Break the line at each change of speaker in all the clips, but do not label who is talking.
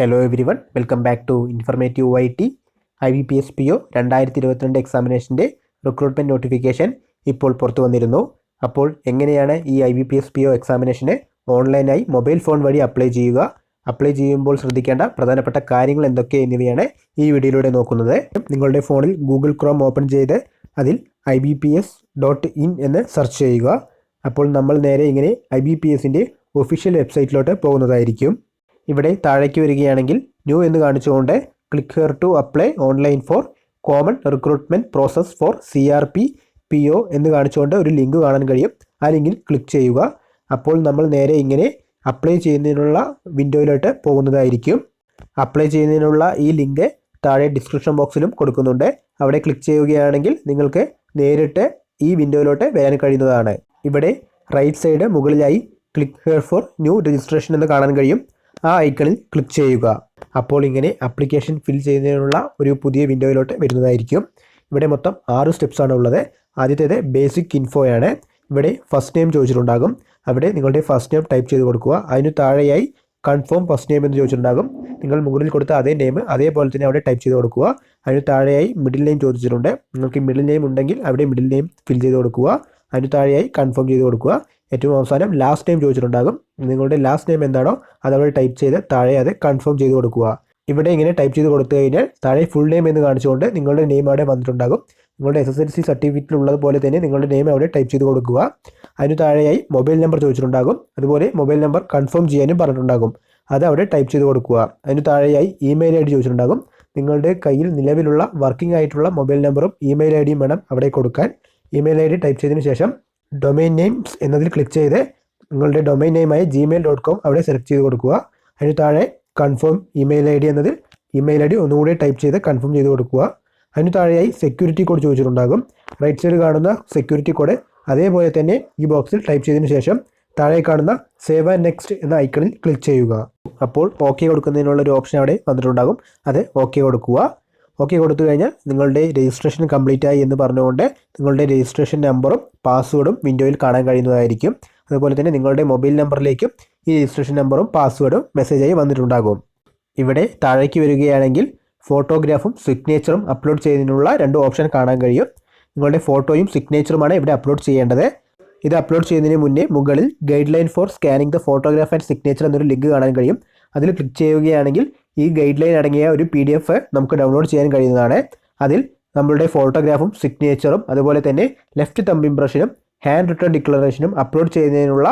Hello every one welcome back to informative I T I B P S P O രണ്ടായിരത്തി ഇരുപത്തിരണ്ട് എക്സാമിനേഷന്റെ recruitment notification ഇപ്പോൾ പുറത്തു വന്നിരുന്നു. അപ്പോൾ എങ്ങനെയാണ് ഈ I B P S P O എക്സാമിനേഷന് ഓൺലൈനായി മൊബൈൽ ഫോൺ വഴി അപ്ലൈ ചെയ്യുക? അപ്ലൈ ചെയ്യുമ്പോൾ ശ്രദ്ധിക്കേണ്ട പ്രധാനപ്പെട്ട കാര്യങ്ങൾ എന്തൊക്കെ എന്നിവയാണ് ഈ വീഡിയോയിലൂടെ നോക്കുന്നത്. നിങ്ങളുടെ ഫോണിൽ ഗൂഗിൾ ക്രോം ഓപ്പൺ ചെയ്ത് അതിൽ I B P S dot in എന്ന് സെർച്ച് ചെയ്യുക. അപ്പോൾ നമ്മൾ നേരെ ഇങ്ങനെ ഐ ബി പി എസിന്റെ ഒഫീഷ്യൽ വെബ്സൈറ്റിലോട്ട് പോകുന്നതായിരിക്കും. ഇവിടെ താഴേക്ക് വരികയാണെങ്കിൽ ന്യൂ എന്ന് കാണിച്ചുകൊണ്ട് click here to apply online for common recruitment process for C R P P O എന്ന് കാണിച്ചുകൊണ്ട് ഒരു ലിങ്ക് കാണാൻ കഴിയും. ആ ലിങ്കിൽ ക്ലിക്ക് ചെയ്യുക. അപ്പോൾ നമ്മൾ നേരെ ഇങ്ങനെ അപ്ലൈ ചെയ്യുന്നതിനുള്ള വിൻഡോയിലോട്ട് പോകുന്നതായിരിക്കും. അപ്ലൈ ചെയ്യുന്നതിനുള്ള ഈ ലിങ്ക് താഴെ ഡിസ്ക്രിപ്ഷൻ ബോക്സിലും കൊടുക്കുന്നുണ്ട്. അവിടെ ക്ലിക്ക് ചെയ്യുകയാണെങ്കിൽ നിങ്ങൾക്ക് നേരിട്ട് ഈ വിൻഡോയിലോട്ട് വരാൻ കഴിയുന്നതാണ്. ഇവിടെ റൈറ്റ് സൈഡ് മുകളിലായി click here for new registration എന്ന് കാണാൻ കഴിയും. ആ ഐക്കണിൽ ക്ലിക്ക് ചെയ്യുക. അപ്പോൾ ഇങ്ങനെ ആപ്ലിക്കേഷൻ ഫിൽ ചെയ്യുന്നതിനുള്ള ഒരു പുതിയ വിൻഡോയിലോട്ട് വരുന്നതായിരിക്കും. ഇവിടെ മൊത്തം ആറ് സ്റ്റെപ്സ് ആണ് ഉള്ളത്. ആദ്യത്തേത് ബേസിക് ഇൻഫോയാണ് ഇവിടെ ഫസ്റ്റ് നെയിം ചോദിച്ചിട്ടുണ്ടാകും. അവിടെ നിങ്ങളുടെ ഫസ്റ്റ് നെയിം ടൈപ്പ് ചെയ്ത് കൊടുക്കുക. അതിന് താഴെയായി കൺഫേം ഫസ്റ്റ് നെയിം എന്ന് ചോദിച്ചിട്ടുണ്ടാകും. നിങ്ങൾ മുകളിൽ കൊടുത്ത അതേ നെയിം അതേപോലെ തന്നെ അവിടെ ടൈപ്പ് ചെയ്ത് കൊടുക്കുക. അതിന് താഴെയായി മിഡിൽ നെയിം ചോദിച്ചിട്ടുണ്ട്. നിങ്ങൾക്ക് മിഡിൽ നെയിം ഉണ്ടെങ്കിൽ അവിടെ മിഡിൽ നെയിം ഫിൽ ചെയ്ത് കൊടുക്കുക. അതിന് താഴെയായി കൺഫേം ചെയ്ത് കൊടുക്കുക. ഏറ്റവും അവസാനം ലാസ്റ്റ് നെയിം ചോദിച്ചിട്ടുണ്ടാകും. നിങ്ങളുടെ ലാസ്റ്റ് നെയിം എന്താണോ അത് അവിടെ ടൈപ്പ് ചെയ്ത് താഴെ അത് കൺഫേം ചെയ്ത് കൊടുക്കുക. ഇവിടെ ഇങ്ങനെ ടൈപ്പ് ചെയ്ത് കൊടുത്തു കഴിഞ്ഞാൽ താഴെ ഫുൾ നെയിം എന്ന് കാണിച്ചുകൊണ്ട് നിങ്ങളുടെ നെയിം അവിടെ വന്നിട്ടുണ്ടാകും. നിങ്ങളുടെ എസ് എസ് എൽ സി സർട്ടിഫിക്കറ്റിൽ ഉള്ളതുപോലെ തന്നെ നിങ്ങളുടെ നെയിം അവിടെ ടൈപ്പ് ചെയ്ത് കൊടുക്കുക. അതിന് താഴെയായി മൊബൈൽ നമ്പർ ചോദിച്ചിട്ടുണ്ടാകും. അതുപോലെ മൊബൈൽ നമ്പർ കൺഫേം ചെയ്യാനും പറഞ്ഞിട്ടുണ്ടാകും. അത് അവിടെ ടൈപ്പ് ചെയ്ത് കൊടുക്കുക. അതിന് താഴെയായി ഇമെയിൽ ഐ ഡി ചോദിച്ചിട്ടുണ്ടാകും. നിങ്ങളുടെ കയ്യിൽ നിലവിലുള്ള വർക്കിംഗ് ആയിട്ടുള്ള മൊബൈൽ നമ്പറും ഇമെയിൽ ഐ ഡിയും വേണം അവിടെ കൊടുക്കാൻ. ഇമെയിൽ ഐ ഡി ടൈപ്പ് ചെയ്തതിന് ശേഷം ഡൊമൈൻ നെയിംസ് എന്നതിൽ ക്ലിക്ക് ചെയ്ത് നിങ്ങളുടെ ഡൊമൈൻ നെയിമായ ജിമെയിൽ ഡോട്ട് കോം അവിടെ സെലക്ട് ചെയ്ത് കൊടുക്കുക. അതിന് താഴെ കൺഫേം ഇമെയിൽ ഐ ഡി എന്നതിൽ ഇമെയിൽ ഐ ഡി ഒന്നുകൂടി ടൈപ്പ് ചെയ്ത് കൺഫേം ചെയ്ത് കൊടുക്കുക. അതിന് താഴെയായി സെക്യൂരിറ്റി കോഡ് ചോദിച്ചിട്ടുണ്ടാകും. റൈറ്റ് സൈഡ് കാണുന്ന സെക്യൂരിറ്റി കോഡ് അതേപോലെ തന്നെ ഈ ബോക്സിൽ ടൈപ്പ് ചെയ്തതിന് ശേഷം താഴെ കാണുന്ന സേവ് ആൻഡ് നെക്സ്റ്റ് എന്ന ഐക്കണിൽ ക്ലിക്ക് ചെയ്യുക. അപ്പോൾ ഓക്കെ കൊടുക്കുന്നതിനുള്ള ഒരു ഓപ്ഷൻ അവിടെ വന്നിട്ടുണ്ടാകും. അത് ഓക്കെ കൊടുക്കുക. ഓക്കെ കൊടുത്തു കഴിഞ്ഞാൽ നിങ്ങളുടെ രജിസ്ട്രേഷൻ കംപ്ലീറ്റ് ആയി എന്ന് പറഞ്ഞുകൊണ്ട് നിങ്ങളുടെ രജിസ്ട്രേഷൻ നമ്പറും പാസ്വേഡും വിൻഡോയിൽ കാണാൻ കഴിയുന്നതായിരിക്കും. അതുപോലെ തന്നെ നിങ്ങളുടെ മൊബൈൽ നമ്പറിലേക്കും ഈ രജിസ്ട്രേഷൻ നമ്പറും പാസ്വേഡും മെസ്സേജായി വന്നിട്ടുണ്ടാകും. ഇവിടെ താഴേക്ക് വരികയാണെങ്കിൽ ഫോട്ടോഗ്രാഫും സിഗ്നേച്ചറും അപ്ലോഡ് ചെയ്യുന്നതിനുള്ള രണ്ട് ഓപ്ഷൻ കാണാൻ കഴിയും. നിങ്ങളുടെ ഫോട്ടോയും സിഗ്നേച്ചറുമാണ് ഇവിടെ അപ്ലോഡ് ചെയ്യേണ്ടത്. ഇത് അപ്ലോഡ് ചെയ്യുന്നതിന് മുന്നേ മുകളിൽ guideline for scanning the photograph and signature എന്നൊരു ലിങ്ക് കാണാൻ കഴിയും. അതിൽ ക്ലിക്ക് ചെയ്യുകയാണെങ്കിൽ ഈ ഗൈഡ് ലൈൻ അടങ്ങിയ ഒരു പി ഡി എഫ് നമുക്ക് ഡൗൺലോഡ് ചെയ്യാൻ കഴിയുന്നതാണ്. അതിൽ നമ്മളുടെ ഫോട്ടോഗ്രാഫും സിഗ്നേച്ചറും അതുപോലെ തന്നെ ലെഫ്റ്റ് തമ്പ് ഇംപ്രഷനും ഹാൻഡ് റിട്ടേൺ ഡിക്ലറേഷനും അപ്ലോഡ് ചെയ്യുന്നതിനുള്ള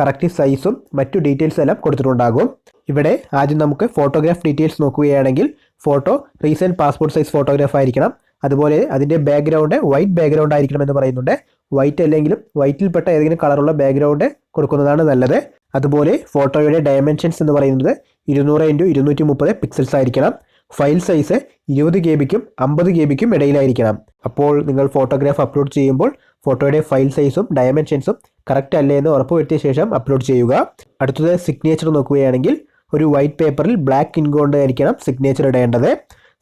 കറക്റ്റ് സൈസും മറ്റു ഡീറ്റെയിൽസ് എല്ലാം കൊടുത്തിട്ടുണ്ടാകും. ഇവിടെ ആദ്യം നമുക്ക് ഫോട്ടോഗ്രാഫ് ഡീറ്റെയിൽസ് നോക്കുകയാണെങ്കിൽ photo recent passport size photograph ആയിരിക്കണം. അതുപോലെ അതിന്റെ ബാക്ക്ഗ്രൗണ്ട് വൈറ്റ് ബാക്ക്ഗ്രൗണ്ട് ആയിരിക്കണം എന്ന് പറയുന്നുണ്ട്. വൈറ്റ് അല്ലെങ്കിലും വൈറ്റിൽപ്പെട്ട ഏതെങ്കിലും കളറുള്ള ബാക്ക്ഗ്രൗണ്ട് കൊടുക്കുന്നതാണ് നല്ലത്. അതുപോലെ ഫോട്ടോയുടെ ഡയമെൻഷൻസ് എന്ന് പറയുന്നത് ഇരുന്നൂറ് ഇന്റു ഇരുന്നൂറ്റി മുപ്പത് പിക്സൽസ് ആയിരിക്കണം. ഫയൽ സൈസ് ഇരുപത് കെ ബിക്കും അമ്പത് കെ ബിക്കും ഇടയിലായിരിക്കണം. അപ്പോൾ നിങ്ങൾ ഫോട്ടോഗ്രാഫ് അപ്ലോഡ് ചെയ്യുമ്പോൾ ഫോട്ടോയുടെ ഫയൽ സൈസും ഡയമെൻഷൻസും കറക്റ്റ് അല്ലേ എന്ന് ഉറപ്പുവരുത്തിയ ശേഷം അപ്ലോഡ് ചെയ്യുക. അടുത്തത് സിഗ്നേച്ചർ നോക്കുകയാണെങ്കിൽ ഒരു വൈറ്റ് പേപ്പറിൽ ബ്ലാക്ക് ഇങ്ക് കൊണ്ട് ആയിരിക്കണം സിഗ്നേച്ചർ ഇടേണ്ടത്.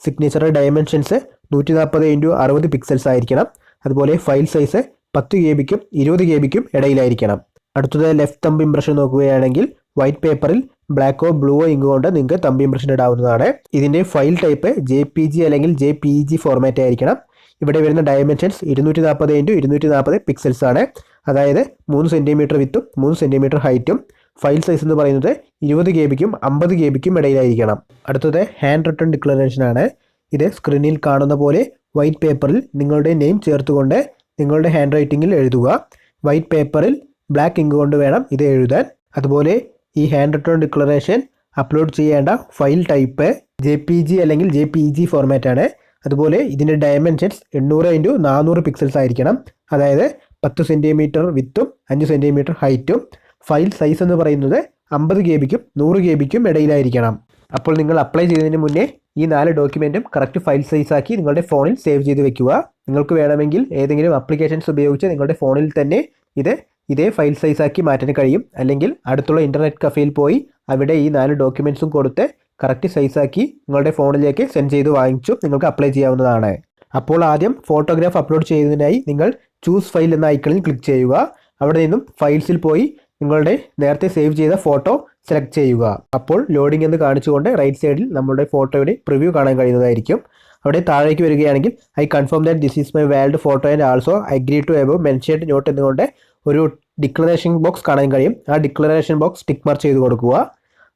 സിഗ്നേച്ചറുടെ ഡയമെൻഷൻസ് നൂറ്റി നാൽപ്പത് ഇന്റു അറുപത് പിക്സൽസ് ആയിരിക്കണം. അതുപോലെ ഫയൽ സൈസ് പത്ത് കെ ബിക്കും ഇരുപത് കെ ബിക്കും ഇടയിലായിരിക്കണം. അടുത്തത് ലെഫ്റ്റ് തമ്പ് ഇംപ്രഷൻ നോക്കുകയാണെങ്കിൽ വൈറ്റ് പേപ്പറിൽ ബ്ലാക്കോ ബ്ലൂവോ ഇങ്ക് കൊണ്ട് നിങ്ങൾക്ക് തമ്പ് ഇംപ്രഷൻ ഇടാവുന്നതാണ്. ഇതിന്റെ file type J P G അല്ലെങ്കിൽ ജെ പി ജി ഫോർമാറ്റ് ആയിരിക്കണം. ഇവിടെ വരുന്ന ഡയമെൻഷൻസ് ഇരുന്നൂറ്റി നാൽപ്പത് ഇന്റു ഇരുന്നൂറ്റി നാൽപ്പത് പിക്സൽസ് ആണ്. അതായത് മൂന്ന് സെന്റിമീറ്റർ വിത്തും മൂന്ന് സെന്റിമീറ്റർ ഹൈറ്റും ഫയൽ സൈസ് എന്ന് പറയുന്നത് ഇരുപത് കെ ബിക്കും അമ്പത് കെ ബിക്കും ഇടയിലായിരിക്കണം. അടുത്തത് ഹാൻഡ് റിട്ടേൺ ഡിക്ലറേഷൻ ആണ്. ഇത് സ്ക്രീനിൽ കാണുന്ന പോലെ വൈറ്റ് പേപ്പറിൽ നിങ്ങളുടെ നെയിം ചേർത്തുകൊണ്ട് നിങ്ങളുടെ ഹാൻഡ് റൈറ്റിങ്ങിൽ എഴുതുക. വൈറ്റ് പേപ്പറിൽ ബ്ലാക്ക് ഇങ്ക് കൊണ്ട് വേണം ഇത് എഴുതാൻ. അതുപോലെ ഈ ഹാൻഡ് റിട്ടേൺ ഡിക്ലറേഷൻ അപ്ലോഡ് ചെയ്യേണ്ട file type J P G അല്ലെങ്കിൽ ജെ പി ജി ഫോർമാറ്റാണ് അതുപോലെ ഇതിന്റെ ഡയമെൻഷൻസ് എണ്ണൂറ് ഇന്റു നാനൂറ് പിക്സൽസ് ആയിരിക്കണം. അതായത് പത്ത് സെന്റിമീറ്റർ വിത്തും അഞ്ച് സെന്റിമീറ്റർ ഹൈറ്റും ഫയൽ സൈസ് എന്ന് പറയുന്നത് അമ്പത് കെ ബിക്കും നൂറ് കെ ബിക്കും ഇടയിലായിരിക്കണം. അപ്പോൾ നിങ്ങൾ അപ്ലൈ ചെയ്തതിന് മുന്നേ ഈ നാല് ഡോക്യുമെന്റും കറക്റ്റ് ഫയൽ സൈസ് ആക്കി നിങ്ങളുടെ ഫോണിൽ സേവ് ചെയ്ത് വെക്കുക. നിങ്ങൾക്ക് വേണമെങ്കിൽ ഏതെങ്കിലും അപ്ലിക്കേഷൻസ് ഉപയോഗിച്ച് നിങ്ങളുടെ ഫോണിൽ തന്നെ ഇത് ഇതേ ഫയൽ സൈസ് ആക്കി മാറ്റാൻ കഴിയും. അല്ലെങ്കിൽ അടുത്തുള്ള ഇന്റർനെറ്റ് കഫേയിൽ പോയി അവിടെ ഈ നാല് ഡോക്യുമെൻസും കൊടുത്ത് കറക്റ്റ് സൈസാക്കി നിങ്ങളുടെ ഫോണിലേക്ക് സെൻഡ് ചെയ്ത് വാങ്ങിച്ചും നിങ്ങൾക്ക് അപ്ലൈ ചെയ്യാവുന്നതാണ്. അപ്പോൾ ആദ്യം ഫോട്ടോഗ്രാഫ് അപ്ലോഡ് ചെയ്യുന്നതിനായി നിങ്ങൾ ചൂസ് ഫയൽ എന്ന ഐക്കണിൽ ക്ലിക്ക് ചെയ്യുക. അവിടെ നിന്നും ഫയൽസിൽ പോയി നിങ്ങളുടെ നേരത്തെ സേവ് ചെയ്ത ഫോട്ടോ സെലക്ട് ചെയ്യുക. അപ്പോൾ ലോഡിംഗ് എന്ന് കാണിച്ചുകൊണ്ട് റൈറ്റ് സൈഡിൽ നമ്മുടെ ഫോട്ടോയുടെ പ്രിവ്യൂ കാണാൻ കഴിയുന്നതായിരിക്കും. അവിടെ താഴേക്ക് വരികയാണെങ്കിൽ I confirm that this is my valid photo and also agree to above mentioned note എന്നുകൊണ്ട് ഒരു ഡിക്ലറേഷൻ ബോക്സ് കാണാൻ കഴിയും. ആ ഡിക്ലറേഷൻ ബോക്സ് ടിക്ക് മാർക്ക് ചെയ്ത് കൊടുക്കുക.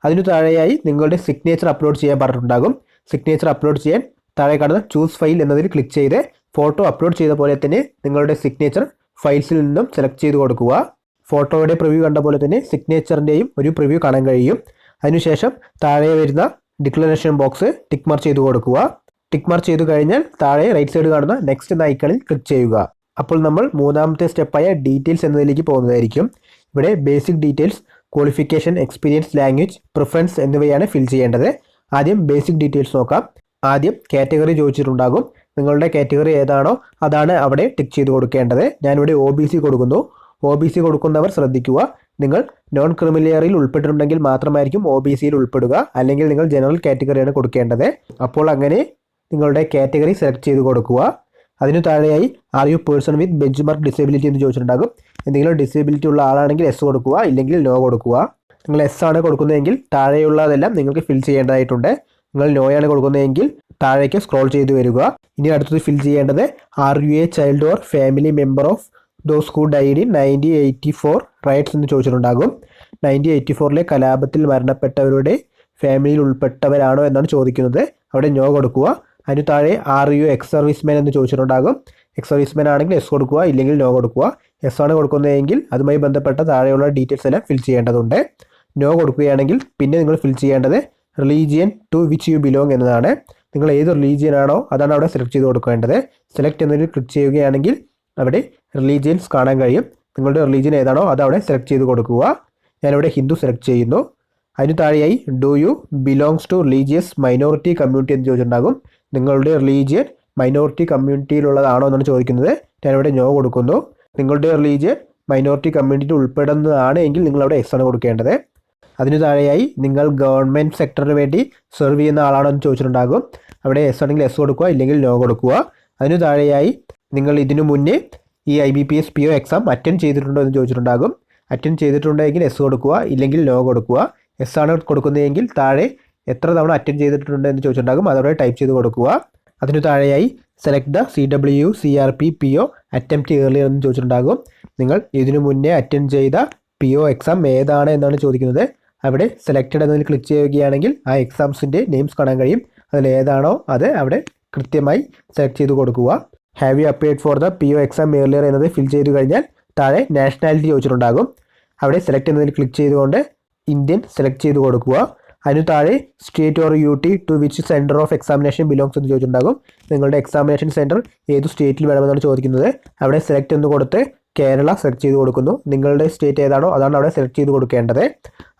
അതിനു താഴെയായി നിങ്ങളുടെ സിഗ്നേച്ചർ അപ്ലോഡ് ചെയ്യാൻ പറഞ്ഞിട്ടുണ്ടാകും. സിഗ്നേച്ചർ അപ്ലോഡ് ചെയ്യാൻ താഴെ കാണുന്ന ചൂസ് ഫയൽ എന്നതിൽ ക്ലിക്ക് ചെയ്ത് ഫോട്ടോ അപ്ലോഡ് ചെയ്ത പോലെ തന്നെ നിങ്ങളുടെ സിഗ്നേച്ചർ ഫയൽസിൽ നിന്നും സെലക്ട് ചെയ്ത് കൊടുക്കുക. ഫോട്ടോയുടെ പ്രിവ്യൂ കണ്ട പോലെ തന്നെ സിഗ്നേച്ചറിന്റെയും ഒരു പ്രിവ്യൂ കാണാൻ കഴിയും. അതിനുശേഷം താഴെ വരുന്ന ഡിക്ലറേഷൻ ബോക്സ് ടിക്ക് മാർക്ക് ചെയ്ത് കൊടുക്കുക. ടിക്ക് മാർക്ക് ചെയ്തു കഴിഞ്ഞാൽ താഴെ റൈറ്റ് സൈഡ് കാണുന്ന നെക്സ്റ്റ് എന്ന ഐക്കണിൽ ക്ലിക്ക് ചെയ്യുക. അപ്പോൾ നമ്മൾ മൂന്നാമത്തെ സ്റ്റെപ്പായ ഡീറ്റെയിൽസ് എന്നതിലേക്ക് പോകുന്നതായിരിക്കും. ഇവിടെ basic details qualification experience language preference എന്നിവയാണ് ഫിൽ ചെയ്യേണ്ടത്. ആദ്യം ബേസിക് ഡീറ്റെയിൽസ് നോക്കാം. ആദ്യം കാറ്റഗറി ചോദിച്ചിട്ടുണ്ടാകും. നിങ്ങളുടെ കാറ്റഗറി ഏതാണോ അതാണ് അവിടെ ടിക്ക് ചെയ്ത് കൊടുക്കേണ്ടത്. ഞാനിവിടെ ഒ ബി സി കൊടുക്കുന്നു. ഒ ബി സി കൊടുക്കുന്നവർ ശ്രദ്ധിക്കുക. നിങ്ങൾ നോൺ ക്രിമിലിയറിൽ ഉൾപ്പെട്ടിട്ടുണ്ടെങ്കിൽ മാത്രമായിരിക്കും ഒ ബി സിയിൽ ഉൾപ്പെടുക. അല്ലെങ്കിൽ നിങ്ങൾ ജനറൽ കാറ്റഗറിയാണ് കൊടുക്കേണ്ടത്. അപ്പോൾ അങ്ങനെ നിങ്ങളുടെ കാറ്റഗറി സെലക്ട് ചെയ്ത് കൊടുക്കുക. അതിനു താഴെയായി are you person with benchmark disability എന്ന് ചോദിച്ചിട്ടുണ്ടാകും. എന്തെങ്കിലും ഡിസേബിലിറ്റി ഉള്ള ആളാണെങ്കിൽ എസ് കൊടുക്കുക. ഇല്ലെങ്കിൽ നോ കൊടുക്കുക. നിങ്ങൾ എസ് ആണ് കൊടുക്കുന്നതെങ്കിൽ താഴെയുള്ളതെല്ലാം നിങ്ങൾക്ക് ഫിൽ ചെയ്യേണ്ടതായിട്ടുണ്ട്. നിങ്ങൾ നോ ആണ് കൊടുക്കുന്നതെങ്കിൽ താഴേക്ക് സ്ക്രോൾ ചെയ്ത് വരിക. ഇനി അടുത്തത് ഫിൽ ചെയ്യേണ്ടത് are you a child or family member of those who died nineteen eighty four riots എന്ന് ചോദിച്ചിട്ടുണ്ടാകും. നയന്റീൻ എയ്റ്റി ഫോറിലെ കലാപത്തിൽ മരണപ്പെട്ടവരുടെ ഫാമിലിയിൽ ഉൾപ്പെട്ടവരാണോ എന്നാണ് ചോദിക്കുന്നത്. അവിടെ നോ കൊടുക്കുക. അതിന് താഴെ ആർ യു എക്സ് സർവീസ്മാൻ എന്ന് ചോദിച്ചിട്ടുണ്ടാകും. എക്സ് സർവീസ്മാൻ ആണെങ്കിൽ എസ് കൊടുക്കുക ഇല്ലെങ്കിൽ നോ കൊടുക്കുക. എസ് ആണ് കൊടുക്കുന്നതെങ്കിൽ അതുമായി ബന്ധപ്പെട്ട താഴെയുള്ള ഡീറ്റെയിൽസ് എല്ലാം ഫിൽ ചെയ്യേണ്ടതുണ്ട്. നോ കൊടുക്കുകയാണെങ്കിൽ പിന്നെ നിങ്ങൾ ഫിൽ ചെയ്യേണ്ടത് religion to which you belong എന്നതാണ്. നിങ്ങൾ ഏത് റിലീജിയൻ ആണോ അതാണ് അവിടെ സെലക്ട് ചെയ്ത് കൊടുക്കേണ്ടത്. സെലക്ട് എന്നതിൽ ക്ലിക്ക് ചെയ്യുകയാണെങ്കിൽ അവിടെ റിലീജിയൻസ് കാണാൻ കഴിയും. നിങ്ങളുടെ റിലീജിയൻ ഏതാണോ അത് അവിടെ സെലക്ട് ചെയ്ത് കൊടുക്കുക. ഞാനിവിടെ ഹിന്ദു സെലക്ട് ചെയ്യുന്നു. അതിന് താഴെയായി do you belongs to religious minority community എന്ന് ചോദിച്ചിട്ടുണ്ടാകും. നിങ്ങളുടെ റിലീജിയൻ മൈനോറിറ്റി കമ്മ്യൂണിറ്റിയിലുള്ളതാണോ എന്നാണ് ചോദിക്കുന്നത്. ഞാനിവിടെ നോ കൊടുക്കുന്നു. നിങ്ങളുടെ റിലീജിയൻ മൈനോറിറ്റി കമ്മ്യൂണിറ്റിയിൽ ഉൾപ്പെടുന്നതാണ് എങ്കിൽ നിങ്ങൾ അവിടെ എസ് ആണ് കൊടുക്കേണ്ടത്. അതിന് താഴെയായി നിങ്ങൾ ഗവൺമെന്റ് സെക്ടറിന് വേണ്ടി സെർവ് ചെയ്യുന്ന ആളാണോ? എന്ന് ചോദിച്ചിട്ടുണ്ടാകും. അവിടെ എസ് ആണെങ്കിൽ എസ് കൊടുക്കുക ഇല്ലെങ്കിൽ നോ കൊടുക്കുക. അതിന് താഴെയായി നിങ്ങൾ ഇതിനു മുന്നേ ഈ I B P S P O exam attend ചെയ്തിട്ടുണ്ടോ എന്ന് ചോദിച്ചിട്ടുണ്ടാകും. അറ്റൻഡ് ചെയ്തിട്ടുണ്ടെങ്കിൽ എസ് കൊടുക്കുക ഇല്ലെങ്കിൽ നോ കൊടുക്കുക. എസ് ആണ് കൊടുക്കുന്നതെങ്കിൽ താഴെ എത്ര തവണ അറ്റൻഡ് ചെയ്തിട്ടുണ്ട് എന്ന് ചോദിച്ചിട്ടുണ്ടാകും. അതോടെ ടൈപ്പ് ചെയ്ത് കൊടുക്കുക. അതിനു താഴെയായി select the C W C R P P O attempt earlier എന്ന് ചോദിച്ചിട്ടുണ്ടാകും. നിങ്ങൾ ഇതിനു മുന്നേ അറ്റൻഡ് ചെയ്ത പി ഒ എക്സാം ഏതാണ് എന്നാണ് ചോദിക്കുന്നത്. അവിടെ സെലക്റ്റഡ് എന്നതിൽ ക്ലിക്ക് ചെയ്യുകയാണെങ്കിൽ ആ എക്സാംസിന്റെ നെയിംസ് കാണാൻ കഴിയും. അതിൽ ഏതാണോ അത് അവിടെ കൃത്യമായി സെലക്ട് ചെയ്ത് കൊടുക്കുക. Have you applied for the P O exam earlier എന്നത് ഫിൽ ചെയ്ത് കഴിഞ്ഞാൽ താഴെ നാഷണാലിറ്റി ചോദിച്ചിട്ടുണ്ടാകും. അവിടെ സെലക്ട് എന്നതിൽ ക്ലിക്ക് ചെയ്തുകൊണ്ട് ഇന്ത്യൻ സെലക്ട് ചെയ്ത് കൊടുക്കുക. അതിന് താഴെ state or U T to which centre of examination belongs എന്ന് ചോദിച്ചിട്ടുണ്ടാകും. നിങ്ങളുടെ എക്സാമിനേഷൻ സെന്റർ ഏത് സ്റ്റേറ്റിൽ വേണമെന്നാണ് ചോദിക്കുന്നത്. അവിടെ സെലക്ട് എന്ന് കൊടുത്ത് കേരള സെലക്ട് ചെയ്ത് കൊടുക്കുന്നു. നിങ്ങളുടെ സ്റ്റേറ്റ് ഏതാണോ അതാണ് അവിടെ സെലക്ട് ചെയ്ത് കൊടുക്കേണ്ടത്.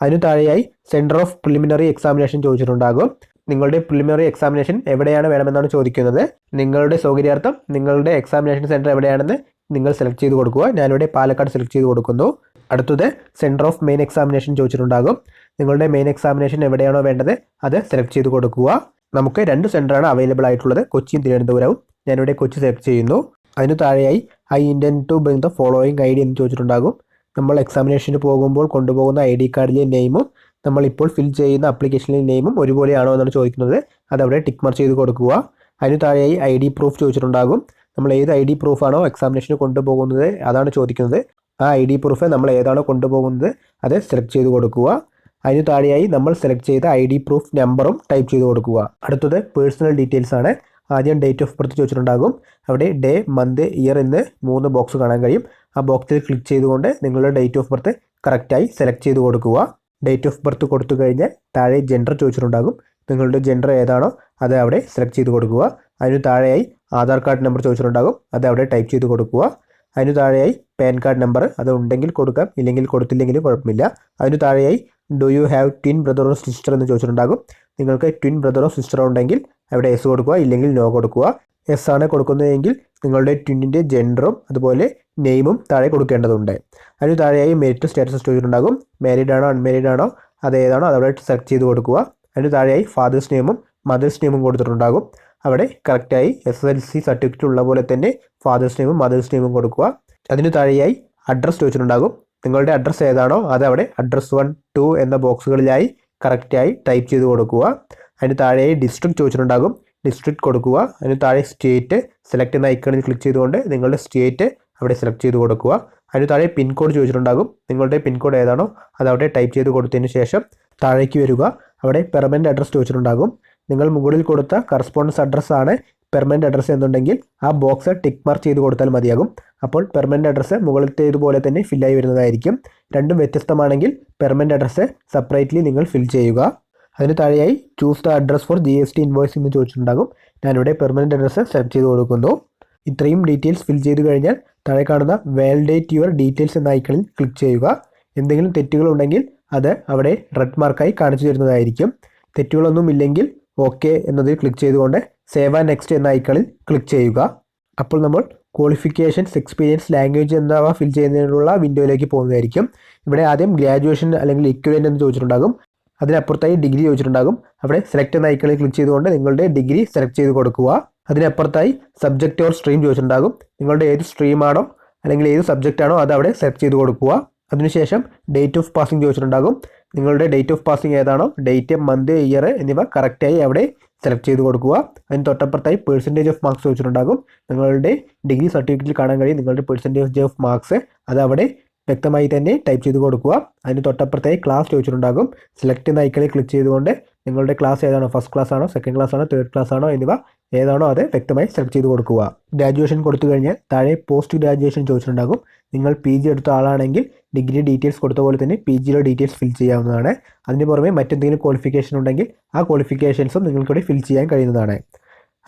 അതിന് താഴെയായി സെന്റർ ഓഫ് പ്രിലിമിനറി എക്സാമിനേഷൻ ചോദിച്ചിട്ടുണ്ടാകും. നിങ്ങളുടെ പ്രിലിമിനറി എക്സാമിനേഷൻ എവിടെയാണ് വേണമെന്നാണ് ചോദിക്കുന്നത്. നിങ്ങളുടെ സൗകര്യാർത്ഥം നിങ്ങളുടെ എക്സാമിനേഷൻ സെന്റർ എവിടെയാണെന്ന് നിങ്ങൾ സെലക്ട് ചെയ്ത് കൊടുക്കുക. ഞാനിവിടെ പാലക്കാട് സെലക്ട് ചെയ്ത് കൊടുക്കുന്നു. അടുത്തത് സെന്റർ ഓഫ് മെയിൻ എക്സാമിനേഷൻ ചോദിച്ചിട്ടുണ്ടാകും. നിങ്ങളുടെ മെയിൻ എക്സാമിനേഷൻ എവിടെയാണോ വേണ്ടത് അത് സെലക്ട് ചെയ്ത് കൊടുക്കുക. നമുക്ക് രണ്ട് സെന്ററാണ് അവൈലബിൾ ആയിട്ടുള്ളത്. കൊച്ചിയും തിരുവനന്തപുരവും. ഞാനിവിടെ കൊച്ചി സെലക്ട് ചെയ്യുന്നു. അതിന് താഴെയായി I intend to bring the following I D എന്ന് ചോദിച്ചിട്ടുണ്ടാകും. നമ്മൾ എക്സാമിനേഷന് പോകുമ്പോൾ കൊണ്ടുപോകുന്ന ഐ ഡി കാർഡിലെ നെയിമും നമ്മളിപ്പോൾ ഫിൽ ചെയ്യുന്ന അപ്ലിക്കേഷനിൽ നെയിമും ഒരുപോലെയാണോ എന്നാണ് ചോദിക്കുന്നത്. അതവിടെ ടിക്ക് മാർക്ക് ചെയ്ത് കൊടുക്കുക. അതിന് താഴെയായി ഐ ഡി പ്രൂഫ് ചോദിച്ചിട്ടുണ്ടാകും. നമ്മൾ ഏത് ഐ ഡി പ്രൂഫാണോ എക്സാമിനേഷന് കൊണ്ടുപോകുന്നത് അതാണ് ചോദിക്കുന്നത്. ആ ഐ ഡി പ്രൂഫ് നമ്മൾ ഏതാണോ കൊണ്ടുപോകുന്നത് അത് സെലക്ട് ചെയ്ത് കൊടുക്കുക. അതിന് താഴെയായി നമ്മൾ സെലക്ട് ചെയ്ത ഐ ഡി പ്രൂഫ് നമ്പറും ടൈപ്പ് ചെയ്ത് കൊടുക്കുക. അടുത്തത് പേഴ്സണൽ ഡീറ്റെയിൽസ് ആണ്. ആദ്യം ഡേറ്റ് ഓഫ് ബർത്ത് ചോദിച്ചിട്ടുണ്ടാകും. അവിടെ ഡേ മന്ത് ഇയർ എന്ന് മൂന്ന് ബോക്സ് കാണാൻ കഴിയും. ആ ബോക്സിൽ ക്ലിക്ക് ചെയ്തുകൊണ്ട് നിങ്ങളുടെ ഡേറ്റ് ഓഫ് ബർത്ത് കറക്റ്റായി സെലക്ട് ചെയ്ത് കൊടുക്കുക. ഡേറ്റ് ഓഫ് ബർത്ത് കൊടുത്തു കഴിഞ്ഞാൽ താഴെ ജെൻഡർ ചോദിച്ചിട്ടുണ്ടാകും. നിങ്ങളുടെ ജെൻഡർ ഏതാണോ അത് അവിടെ സെലക്ട് ചെയ്ത് കൊടുക്കുക. അതിനു താഴെയായി ആധാർ കാർഡ് നമ്പർ ചോദിച്ചിട്ടുണ്ടാകും. അത് അവിടെ ടൈപ്പ് ചെയ്ത് കൊടുക്കുക. അതിനു താഴെയായി പാൻ കാർഡ് നമ്പർ അത് ഉണ്ടെങ്കിൽ കൊടുക്കാം. ഇല്ലെങ്കിൽ കൊടുത്തില്ലെങ്കിലും കുഴപ്പമില്ല. അതിനു താഴെയായി do you have twin brother or sister എന്ന് ചോദിച്ചിട്ടുണ്ടാകും. നിങ്ങൾക്ക് ട്വിൻ ബ്രദറോ സിസ്റ്ററോ ഉണ്ടെങ്കിൽ അവിടെ എസ് കൊടുക്കുക. ഇല്ലെങ്കിൽ നോ കൊടുക്കുക. എസ് ആണ് കൊടുക്കുന്നതെങ്കിൽ നിങ്ങളുടെ ട്വിന്നിന്റെ ജെൻഡറും അതുപോലെ നെയിമും താഴെ കൊടുക്കേണ്ടതുണ്ട്. അതിന് താഴെയായി മെരിറ്റ് സ്റ്റാറ്റസ് ചോദിച്ചിട്ടുണ്ടാകും മാരീഡ് ആണോ അൺമാരീഡ് ആണോ അത് ഏതാണോ അതവിടെ സെലക്ട് ചെയ്ത് കൊടുക്കുക. അതിന് താഴെയായി ഫാദേഴ്സ് നെയിമും മദേഴ്സ് നെയിമും കൊടുത്തിട്ടുണ്ടാകും. അവിടെ കറക്റ്റായി എസ് എൽ സി സർട്ടിഫിക്കറ്റ് ഉള്ള പോലെ തന്നെ ഫാദേഴ്സ് നെയിമും മദേഴ്സ് നെയിമും കൊടുക്കുക. അതിന് താഴെയായി അഡ്രസ്സ് ചോദിച്ചിട്ടുണ്ടാകും. നിങ്ങളുടെ അഡ്രസ്സ് ഏതാണോ അത് അവിടെ അഡ്രസ്സ് വൺ ടു എന്ന ബോക്സുകളിലായി കറക്റ്റായി ടൈപ്പ് ചെയ്ത് കൊടുക്കുക. അതിന് താഴെയായി ഡിസ്ട്രിക്ട് ചോദിച്ചിട്ടുണ്ടാകും. ഡിസ്ട്രിക്ട് കൊടുക്കുക. അതിന് താഴെ സ്റ്റേറ്റ് സെലക്ട് എന്ന ഐക്കണിൽ ക്ലിക്ക് ചെയ്തുകൊണ്ട് നിങ്ങളുടെ സ്റ്റേറ്റ് അവിടെ സെലക്ട് ചെയ്ത് കൊടുക്കുക. അതിന് താഴെ പിൻകോഡ് ചോദിച്ചിട്ടുണ്ടാകും. നിങ്ങളുടെ പിൻകോഡ് ഏതാണോ അത് അവിടെ ടൈപ്പ് ചെയ്ത് കൊടുത്തതിന് ശേഷം താഴേക്ക് വരിക. അവിടെ പെർമനന്റ് അഡ്രസ്സ് ചോദിച്ചിട്ടുണ്ടാകും. നിങ്ങൾ മുകളിൽ കൊടുത്ത കറസ്പോണ്ടൻസ് അഡ്രസ്സാണ് പെർമനന്റ് അഡ്രസ്സ് എന്നുണ്ടെങ്കിൽ ആ ബോക്സ് ടിക്ക് മാർക്ക് ചെയ്ത് കൊടുത്താൽ മതിയാകും. അപ്പോൾ പെർമനന്റ് അഡ്രസ്സ് മുകളിലത്തേതുപോലെ തന്നെ ഫില്ലായി വരുന്നതായിരിക്കും. രണ്ടും വ്യത്യസ്തമാണെങ്കിൽ പെർമനന്റ് അഡ്രസ്സ് സെപ്പറേറ്റ്ലി നിങ്ങൾ ഫിൽ ചെയ്യുക. അതിന് താഴെയായി choose the address for G S T invoice എന്ന് ചോദിച്ചിട്ടുണ്ടാകും. ഞാനിവിടെ പെർമനന്റ് അഡ്രസ്സ് സെലക്ട് ചെയ്ത് കൊടുക്കുന്നു. ഇത്രയും ഡീറ്റെയിൽസ് ഫിൽ ചെയ്ത് കഴിഞ്ഞാൽ താഴെ കാണുന്ന വാലിഡേറ്റ് യുവർ ഡീറ്റെയിൽസ് എന്ന ഐക്കണിൽ ക്ലിക്ക് ചെയ്യുക. എന്തെങ്കിലും തെറ്റുകളുണ്ടെങ്കിൽ അത് അവിടെ റെഡ് മാർക്കായി കാണിച്ചു തരുന്നതായിരിക്കും. തെറ്റുകളൊന്നും ഇല്ലെങ്കിൽ ഓക്കെ എന്നതിൽ ക്ലിക്ക് ചെയ്തുകൊണ്ട് സേവ് ആൻഡ് നെക്സ്റ്റ് എന്ന ഐക്കണിൽ ക്ലിക്ക് ചെയ്യുക. അപ്പോൾ നമ്മൾ ക്വാളിഫിക്കേഷൻസ് എക്സ്പീരിയൻസ് ലാംഗ്വേജ് എന്നിവ ഫിൽ ചെയ്യുന്നതിനുള്ള വിൻഡോയിലേക്ക് പോകുന്നതായിരിക്കും. ഇവിടെ ആദ്യം ഗ്രാജുവേഷൻ അല്ലെങ്കിൽ ഇക്വലന്റ് എന്ന് ചോദിച്ചിട്ടുണ്ടാകും. അതിനപ്പുറത്തായി ഡിഗ്രി ചോദിച്ചിട്ടുണ്ടാകും. അവിടെ സെലക്ട് എന്ന ഐക്കണിൽ ക്ലിക്ക് ചെയ്തുകൊണ്ട് നിങ്ങളുടെ ഡിഗ്രി സെലക്ട് ചെയ്ത് കൊടുക്കുക. അതിനപ്പുറത്തായി സബ്ജക്റ്റ് ഓർ സ്ട്രീം ചോദിച്ചിട്ടുണ്ടാകും. നിങ്ങളുടെ ഏത് സ്ട്രീമാണോ അല്ലെങ്കിൽ ഏത് സബ്ജക്റ്റ് ആണോ അത് അവിടെ സെലക്ട് ചെയ്ത് കൊടുക്കുക. അതിനുശേഷം ഡേറ്റ് ഓഫ് പാസിംഗ് ചോദിച്ചിട്ടുണ്ടാകും. നിങ്ങളുടെ ഡേറ്റ് ഓഫ് പാസിംഗ് ഏതാണോ ഡേറ്റ് മന്ത് ഇയർ എന്നിവ കറക്റ്റായി അവിടെ സെലക്ട് ചെയ്ത് കൊടുക്കുക. അതിന് തൊട്ടപ്പുറത്തായി പെർസെന്റേജ് ഓഫ് മാർക്സ് ചോദിച്ചിട്ടുണ്ടാകും. നിങ്ങളുടെ ഡിഗ്രി സർട്ടിഫിക്കറ്റിൽ കാണാൻ കഴിയും. നിങ്ങളുടെ പെർസെന്റേജ് ഓഫ് മാർക്സ് അത് അവിടെ വ്യക്തമായി തന്നെ ടൈപ്പ് ചെയ്ത് കൊടുക്കുക. അതിന് തൊട്ടപ്പുറത്തായി ക്ലാസ് ചോദിച്ചിട്ടുണ്ടാകും. സെലക്ട് എന്ന ഐക്കണിൽ ക്ലിക്ക് ചെയ്തുകൊണ്ട് നിങ്ങളുടെ ക്ലാസ് ഏതാണോ? ഫസ്റ്റ് ക്ലാസ് ആണോ? സെക്കൻഡ് ക്ലാസ് ആണോ? തേർഡ് ക്ലാസ് ആണോ? എന്നിവ ഏതാണോ അത് വ്യക്തമായി സെലക്ട് ചെയ്ത് കൊടുക്കുക. ഗ്രാജുവേഷൻ കൊടുത്തു കഴിഞ്ഞാൽ താഴെ പോസ്റ്റ് ഗ്രാജുവേഷൻ ചോദിച്ചിട്ടുണ്ടാകും. നിങ്ങൾ പി ജി എടുത്ത ആളാണെങ്കിൽ ഡിഗ്രി ഡീറ്റെയിൽസ് കൊടുത്ത പോലെ തന്നെ പി ജിയുടെ ഡീറ്റെയിൽസ് ഫിൽ ചെയ്യാവുന്നതാണ്. അതിന് പുറമെ മറ്റെന്തെങ്കിലും ക്വാളിഫിക്കേഷൻ ഉണ്ടെങ്കിൽ ആ ക്വാളിഫിക്കേഷൻസും നിങ്ങൾക്കിവിടെ ഫിൽ ചെയ്യാൻ കഴിയുന്നതാണ്.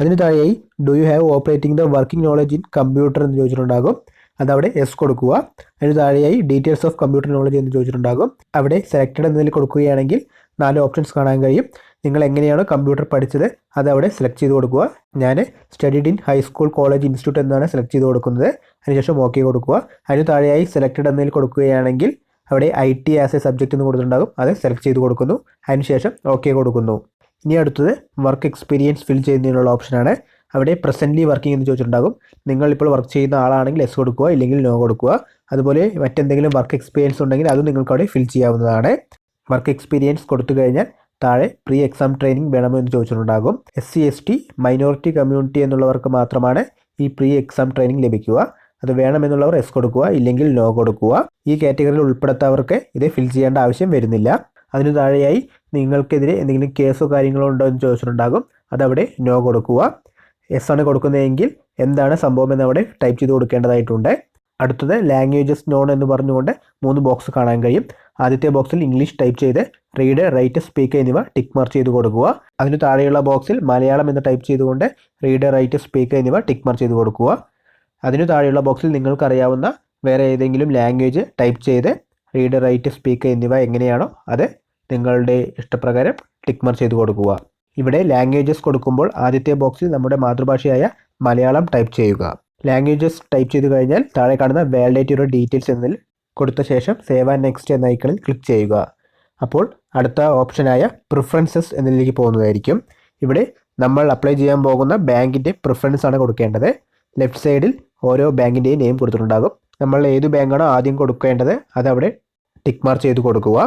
അതിന് താഴെയായി do you have operating the working knowledge in computer എന്ന് ചോദിച്ചിട്ടുണ്ടാകും. അതവിടെ എസ് കൊടുക്കുക. അതിന് താഴെയായി ഡീറ്റെയിൽസ് ഓഫ് കമ്പ്യൂട്ടർ നോളജ് എന്ന് ചോദിച്ചിട്ടുണ്ടാകും. അവിടെ സെലക്റ്റഡ് എന്നതിൽ കൊടുക്കുകയാണെങ്കിൽ നാല് ഓപ്ഷൻസ് കാണാൻ കഴിയും. നിങ്ങൾ എങ്ങനെയാണ് കമ്പ്യൂട്ടർ പഠിച്ചത് അത് അവിടെ സെലക്ട് ചെയ്ത് കൊടുക്കുക. ഞാൻ studied in high school college institute എന്നാണ് സെലക്ട് ചെയ്ത് കൊടുക്കുന്നത്. അതിനുശേഷം ഓക്കെ കൊടുക്കുക. അതിന് താഴെയായി സെലക്റ്റഡ് എന്നതിൽ കൊടുക്കുകയാണെങ്കിൽ അവിടെ I T as a subject എന്ന് കൊടുത്തിട്ടുണ്ടാകും. അത് സെലക്ട് ചെയ്ത് കൊടുക്കുന്നു. അതിനുശേഷം ഓക്കെ കൊടുക്കുന്നു. ഇനി അടുത്തത് വർക്ക് എക്സ്പീരിയൻസ് ഫിൽ ചെയ്യുന്നതിനുള്ള ഓപ്ഷനാണ് അവിടെ പ്രസന്റ്ലി വർക്കിംഗ് എന്ന് ചോദിച്ചിട്ടുണ്ടാകും. നിങ്ങൾ ഇപ്പോൾ വർക്ക് ചെയ്യുന്ന ആളാണെങ്കിൽ എസ് കൊടുക്കുക ഇല്ലെങ്കിൽ നോ കൊടുക്കുക. അതുപോലെ മറ്റെന്തെങ്കിലും വർക്ക് എക്സ്പീരിയൻസ് ഉണ്ടെങ്കിൽ അതും നിങ്ങൾക്ക് അവിടെ ഫിൽ ചെയ്യാവുന്നതാണ്. വർക്ക് എക്സ്പീരിയൻസ് കൊടുത്തു കഴിഞ്ഞാൽ താഴെ പ്രീ എക്സാം ട്രെയിനിങ് വേണമോ എന്ന് ചോദിച്ചിട്ടുണ്ടാകും. S C S T minority community എന്നുള്ളവർക്ക് മാത്രമാണ് ഈ പ്രീ എക്സാം ട്രെയിനിങ് ലഭിക്കുക. അത് വേണമെന്നുള്ളവർ എസ് കൊടുക്കുക ഇല്ലെങ്കിൽ നോ കൊടുക്കുക. ഈ കാറ്റഗറിയിൽ ഉൾപ്പെടുത്താവർക്ക് ഇത് ഫിൽ ചെയ്യേണ്ട ആവശ്യം വരുന്നില്ല. അതിന് താഴെയായി നിങ്ങൾക്കെതിരെ എന്തെങ്കിലും കേസോ കാര്യങ്ങളോ ഉണ്ടോ എന്ന് ചോദിച്ചിട്ടുണ്ടാകും. അതവിടെ നോ കൊടുക്കുക. എസ് ആണ് കൊടുക്കുന്നതെങ്കിൽ എന്താണ് സംഭവം എന്ന് അവിടെ ടൈപ്പ് ചെയ്ത് കൊടുക്കേണ്ടതായിട്ടുണ്ട്. അടുത്തത് ലാംഗ്വേജസ് നോൺ എന്ന് പറഞ്ഞുകൊണ്ട് മൂന്ന് ബോക്സ് കാണാൻ കഴിയും. ആദ്യത്തെ ബോക്സിൽ ഇംഗ്ലീഷ് ടൈപ്പ് ചെയ്ത് റീഡ് റൈറ്റ് സ്പീക്ക് എന്നിവ ടിക്ക് മാർക്ക് ചെയ്ത് കൊടുക്കുക. അതിന് താഴെയുള്ള ബോക്സിൽ മലയാളം എന്ന് ടൈപ്പ് ചെയ്തുകൊണ്ട് റീഡ് റൈറ്റ് സ്പീക്ക് എന്നിവ ടിക്ക് മാർക്ക് ചെയ്ത് കൊടുക്കുക. അതിനു താഴെയുള്ള ബോക്സിൽ നിങ്ങൾക്കറിയാവുന്ന വേറെ ഏതെങ്കിലും ലാംഗ്വേജ് ടൈപ്പ് ചെയ്ത് റീഡ് റൈറ്റ് സ്പീക്ക് എന്നിവ എങ്ങനെയാണോ അത് നിങ്ങളുടെ ഇഷ്ടപ്രകാരം ടിക്ക് മാർക്ക് ചെയ്ത് കൊടുക്കുക. ഇവിടെ ലാംഗ്വേജസ് കൊടുക്കുമ്പോൾ ആദ്യത്തെ ബോക്സിൽ നമ്മുടെ മാതൃഭാഷയായ മലയാളം ടൈപ്പ് ചെയ്യുക. ലാംഗ്വേജസ് ടൈപ്പ് ചെയ്ത് കഴിഞ്ഞാൽ താഴെ കാണുന്ന വാലിഡേറ്റ് യുവർ ഡീറ്റെയിൽസ് എന്നതിൽ കൊടുത്ത ശേഷം സേവ് ആൻഡ് നെക്സ്റ്റ് എന്ന ഐക്കണിൽ ക്ലിക്ക് ചെയ്യുക. അപ്പോൾ അടുത്ത ഓപ്ഷനായ പ്രിഫറൻസസ് എന്നതിലേക്ക് പോകുന്നതായിരിക്കും. ഇവിടെ നമ്മൾ അപ്ലൈ ചെയ്യാൻ പോകുന്ന ബാങ്കിന്റെ പ്രിഫറൻസ് ആണ് കൊടുക്കേണ്ടത്. ലെഫ്റ്റ് സൈഡിൽ ഓരോ ബാങ്കിന്റെയും നെയിം കൊടുത്തിട്ടുണ്ടാകും. നമ്മൾ ഏത് ബാങ്കാണോ ആദ്യം കൊടുക്കേണ്ടത് അതവിടെ ടിക്ക് മാർക്ക് ചെയ്ത് കൊടുക്കുക.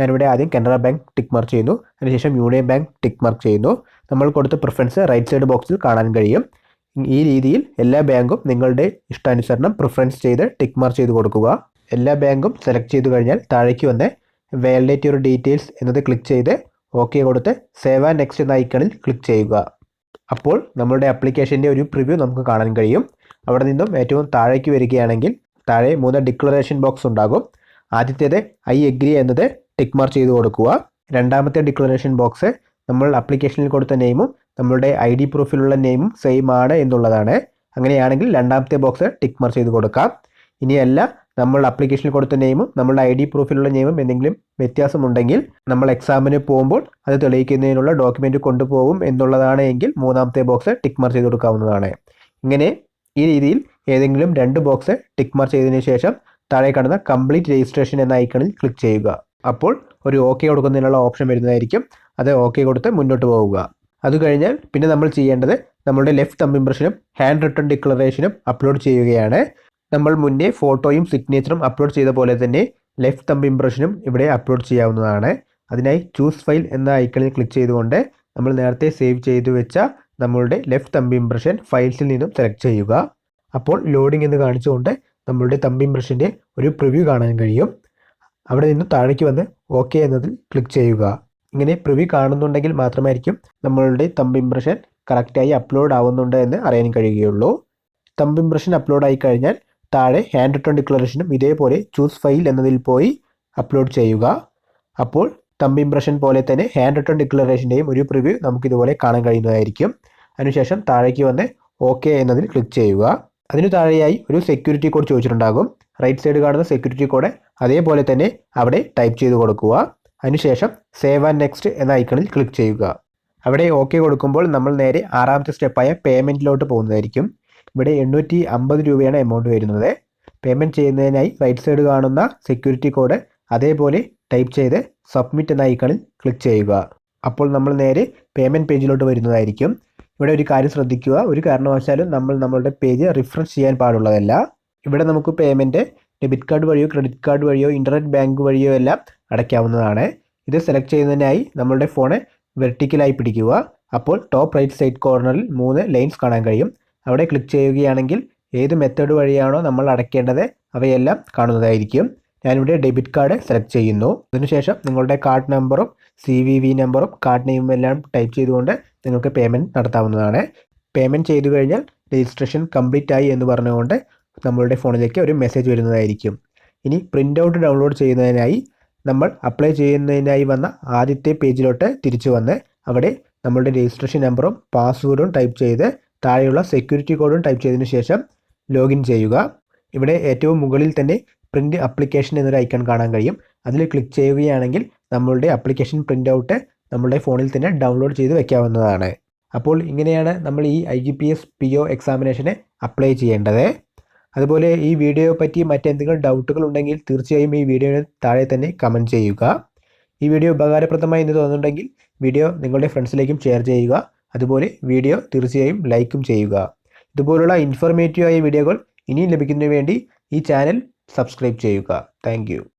ഞാനിവിടെ ആദ്യം കനറ ബാങ്ക് ടിക്ക് മാർക്ക് ചെയ്യുന്നു. അതിനുശേഷം യൂണിയൻ ബാങ്ക് ടിക്ക് മാർക്ക് ചെയ്യുന്നു. നമ്മൾ കൊടുത്ത പ്രിഫറൻസ് റൈറ്റ് സൈഡ് ബോക്സിൽ കാണാൻ കഴിയും. ഈ രീതിയിൽ എല്ലാ ബാങ്കും നിങ്ങളുടെ ഇഷ്ടാനുസരണം പ്രിഫറൻസ് ചെയ്ത് ടിക്ക് മാർക്ക് ചെയ്ത് കൊടുക്കുക. എല്ലാ ബാങ്കും സെലക്ട് ചെയ്ത് കഴിഞ്ഞാൽ താഴേക്ക് വന്ന് വാലിഡേറ്റ് യുവർ ഡീറ്റെയിൽസ് എന്നത് ക്ലിക്ക് ചെയ്ത് ഓക്കെ കൊടുത്ത് സേവ് ആൻഡ് നെക്സ്റ്റ് എന്ന ഐക്കണിൽ ക്ലിക്ക് ചെയ്യുക. അപ്പോൾ നമ്മളുടെ ആപ്ലിക്കേഷന്റെ ഒരു പ്രിവ്യൂ നമുക്ക് കാണാൻ കഴിയും. അവിടെ നിന്നും ഏറ്റവും താഴേക്ക് വരികയാണെങ്കിൽ താഴെ മൂന്ന് ഡിക്ലറേഷൻ ബോക്സ് ഉണ്ടാകും. ആദ്യത്തേത് ഐ എഗ്രി എന്നത് ടിക്ക് മാർക്ക് ചെയ്ത് കൊടുക്കുക. രണ്ടാമത്തെ ഡിക്ലറേഷൻ ബോക്സ് നമ്മൾ അപ്ലിക്കേഷനിൽ കൊടുത്ത നെയിമും നമ്മളുടെ ഐ ഡി പ്രൂഫിലുള്ള നെയിമും സെയിം ആണ് എന്നുള്ളതാണ്. അങ്ങനെയാണെങ്കിൽ രണ്ടാമത്തെ ബോക്സ് ടിക്ക് മാർക്ക് ചെയ്ത് കൊടുക്കാം. ഇനിയല്ല നമ്മൾ അപ്ലിക്കേഷനിൽ കൊടുത്ത നെയിമും നമ്മളുടെ ഐ ഡി പ്രൂഫിലുള്ള നെയിമും എന്തെങ്കിലും വ്യത്യാസമുണ്ടെങ്കിൽ നമ്മൾ എക്സാമിന് പോകുമ്പോൾ അത് തെളിയിക്കുന്നതിനുള്ള ഡോക്യുമെന്റ് കൊണ്ടുപോകും എന്നുള്ളതാണ് എങ്കിൽ മൂന്നാമത്തെ ബോക്സ് ടിക്ക് മാർക്ക് ചെയ്ത് കൊടുക്കാവുന്നതാണ്. ഇങ്ങനെ ഈ രീതിയിൽ ഏതെങ്കിലും രണ്ട് ബോക്സ് ടിക്ക് മാർക്ക് ചെയ്തതിന് ശേഷം താഴെ കാണുന്ന കംപ്ലീറ്റ് രജിസ്ട്രേഷൻ എന്ന ഐക്കണിൽ ക്ലിക്ക് ചെയ്യുക. അപ്പോൾ ഒരു ഓക്കെ കൊടുക്കുന്നതിനുള്ള ഓപ്ഷൻ വരുന്നതായിരിക്കും. അത് ഓക്കെ കൊടുത്ത് മുന്നോട്ട് പോവുക. അത് കഴിഞ്ഞാൽ പിന്നെ നമ്മൾ ചെയ്യേണ്ടത് നമ്മളുടെ ലെഫ്റ്റ് തമ്പ് ഇംപ്രഷനും ഹാൻഡ് റിട്ടേൺ ഡിക്ലറേഷനും അപ്ലോഡ് ചെയ്യുകയാണ്. നമ്മൾ മുന്നേ ഫോട്ടോയും സിഗ്നേച്ചറും അപ്ലോഡ് ചെയ്ത പോലെ തന്നെ ലെഫ്റ്റ് തമ്പ് ഇംപ്രഷനും ഇവിടെ അപ്ലോഡ് ചെയ്യാവുന്നതാണ്. അതിനായി ചൂസ് ഫയൽ എന്ന ഐക്കണിൽ ക്ലിക്ക് ചെയ്തുകൊണ്ട് നമ്മൾ നേരത്തെ സേവ് ചെയ്തു വെച്ച നമ്മളുടെ ലെഫ്റ്റ് തമ്പ് ഇംപ്രഷൻ ഫയൽസിൽ നിന്നും സെലക്ട് ചെയ്യുക. അപ്പോൾ ലോഡിംഗ് എന്ന് കാണിച്ചുകൊണ്ട് നമ്മളുടെ തമ്പ് ഇംപ്രഷന്റെ ഒരു പ്രിവ്യൂ കാണാൻ കഴിയും. അവിടെ നിന്ന് താഴേക്ക് വന്ന് ഓക്കെ എന്നതിൽ ക്ലിക്ക് ചെയ്യുക. ഇങ്ങനെ പ്രിവ്യൂ കാണുന്നുണ്ടെങ്കിൽ മാത്രമായിരിക്കും നമ്മളുടെ തമ്പ് ഇംപ്രഷൻ കറക്റ്റായി അപ്ലോഡ് ആവുന്നുണ്ട് എന്ന് അറിയാൻ കഴിയുകയുള്ളൂ. തമ്പ് ഇംപ്രഷൻ അപ്ലോഡ് ആയി കഴിഞ്ഞാൽ താഴെ ഹാൻഡ് റിട്ടേൺ ഡിക്ലറേഷനും ഇതേപോലെ ചൂസ് ഫയൽ എന്നതിൽ പോയി അപ്ലോഡ് ചെയ്യുക. അപ്പോൾ തമ്പ് ഇംപ്രഷൻ പോലെ തന്നെ ഹാൻഡ് റിട്ടേൺ ഡിക്ലറേഷന്റെയും ഒരു പ്രിവ്യൂ നമുക്കിതുപോലെ കാണാൻ കഴിയുന്നതായിരിക്കും. അതിനുശേഷം താഴേക്ക് വന്ന് ഓക്കെ എന്നതിൽ ക്ലിക്ക് ചെയ്യുക. അതിനു താഴെയായി ഒരു സെക്യൂരിറ്റി കോഡ് ചോദിച്ചിട്ടുണ്ടാകും. റൈറ്റ് സൈഡ് കാണുന്ന സെക്യൂരിറ്റി കോഡ് അതേപോലെ തന്നെ അവിടെ ടൈപ്പ് ചെയ്ത് കൊടുക്കുക. അതിനുശേഷം സേവ് ആൻഡ് നെക്സ്റ്റ് എന്ന ഐക്കണിൽ ക്ലിക്ക് ചെയ്യുക. അവിടെ ഓക്കെ കൊടുക്കുമ്പോൾ നമ്മൾ നേരെ ആറാമത്തെ സ്റ്റെപ്പായ പേയ്മെന്റിലോട്ട് പോകുന്നതായിരിക്കും. ഇവിടെ എണ്ണൂറ്റി അമ്പത് രൂപയാണ് എമൗണ്ട് വരുന്നത്. പേയ്മെന്റ് ചെയ്യുന്നതിനായി റൈറ്റ് സൈഡ് കാണുന്ന സെക്യൂരിറ്റി കോഡ് അതേപോലെ ടൈപ്പ് ചെയ്ത് സബ്മിറ്റ് എന്ന ഐക്കണിൽ ക്ലിക്ക് ചെയ്യുക. അപ്പോൾ നമ്മൾ നേരെ പേയ്മെന്റ് പേജിലോട്ട് വരുന്നതായിരിക്കും. ഇവിടെ ഒരു കാര്യം ശ്രദ്ധിക്കുക. ഒരു കാരണവശാലും നമ്മൾ നമ്മളുടെ പേജ് റിഫ്രഷ് ചെയ്യാൻ പാടുള്ളതല്ല. ഇവിടെ നമുക്ക് പേയ്മെന്റ് ഡെബിറ്റ് കാർഡ് വഴിയോ ക്രെഡിറ്റ് കാർഡ് വഴിയോ ഇന്റർനെറ്റ് ബാങ്ക് വഴിയോ എല്ലാം അടയ്ക്കാവുന്നതാണ്. ഇത് സെലക്ട് ചെയ്യുന്നതിനായി നമ്മളുടെ ഫോണ് വെർട്ടിക്കലായി പിടിക്കുക. അപ്പോൾ ടോപ്പ് റൈറ്റ് സൈഡ് കോർണറിൽ മൂന്ന് ലൈൻസ് കാണാൻ കഴിയും. അവിടെ ക്ലിക്ക് ചെയ്യുകയാണെങ്കിൽ ഏത് മെത്തേഡ് വഴിയാണോ നമ്മൾ അടയ്ക്കേണ്ടത് അവയെല്ലാം കാണുന്നതായിരിക്കും. ഞാനിവിടെ ഡെബിറ്റ് കാർഡ് സെലക്ട് ചെയ്യുന്നു. അതിനുശേഷം നിങ്ങളുടെ കാർഡ് നമ്പറും സി വി വി നമ്പറും കാർഡ് നെയിമും എല്ലാം ടൈപ്പ് ചെയ്തുകൊണ്ട് നിങ്ങൾക്ക് പേയ്മെന്റ് നടത്താവുന്നതാണ്. പേയ്മെന്റ് ചെയ്തു കഴിഞ്ഞാൽ രജിസ്ട്രേഷൻ കംപ്ലീറ്റ് ആയി എന്ന് പറഞ്ഞുകൊണ്ട് നമ്മളുടെ ഫോണിലേക്ക് ഒരു മെസ്സേജ് വരുന്നതായിരിക്കും. ഇനി പ്രിന്റ് ഔട്ട് ഡൗൺലോഡ് ചെയ്യുന്നതിനായി നമ്മൾ അപ്ലൈ ചെയ്യുന്നതിനായി വന്ന ആദ്യത്തെ പേജിലോട്ട് തിരിച്ചു വന്ന് അവിടെ നമ്മളുടെ രജിസ്ട്രേഷൻ നമ്പറും പാസ്വേഡും ടൈപ്പ് ചെയ്ത് താഴെയുള്ള സെക്യൂരിറ്റി കോഡും ടൈപ്പ് ചെയ്തതിനു ശേഷം ലോഗിൻ ചെയ്യുക. ഇവിടെ ഏറ്റവും മുകളിൽ തന്നെ പ്രിന്റ് അപ്ലിക്കേഷൻ എന്നൊരു ഐക്കൺ കാണാൻ കഴിയും. അതിൽ ക്ലിക്ക് ചെയ്യുകയാണെങ്കിൽ നമ്മളുടെ അപ്ലിക്കേഷൻ പ്രിന്റ് ഔട്ട് നമ്മളുടെ ഫോണിൽ തന്നെ ഡൗൺലോഡ് ചെയ്ത് വയ്ക്കാവുന്നതാണ് അപ്പോൾ ഇങ്ങനെയാണ് നമ്മൾ ഈ I G P S P O എക്സാമിനേഷന് apply ചെയ്യേണ്ടത്. അതുപോലെ ഈ വീഡിയോയെ പറ്റി മറ്റെന്തെങ്കിലും ഡൗട്ടുകൾ ഉണ്ടെങ്കിൽ തീർച്ചയായും ഈ വീഡിയോയുടെ താഴെ തന്നെ കമന്റ് ചെയ്യുക. ഈ വീഡിയോ ഉപകാരപ്രദമായി എന്ന് തോന്നുന്നുണ്ടെങ്കിൽ വീഡിയോ നിങ്ങളുടെ ഫ്രണ്ട്സിലേക്കും ഷെയർ ചെയ്യുക. അതുപോലെ വീഡിയോ തീർച്ചയായും ലൈക്കും ചെയ്യുക. ഇതുപോലുള്ള ഇൻഫോർമേറ്റീവായ വീഡിയോകൾ ഇനിയും ലഭിക്കുന്നതിന് വേണ്ടി ഈ ചാനൽ സബ്സ്ക്രൈബ് ചെയ്യുക. താങ്ക്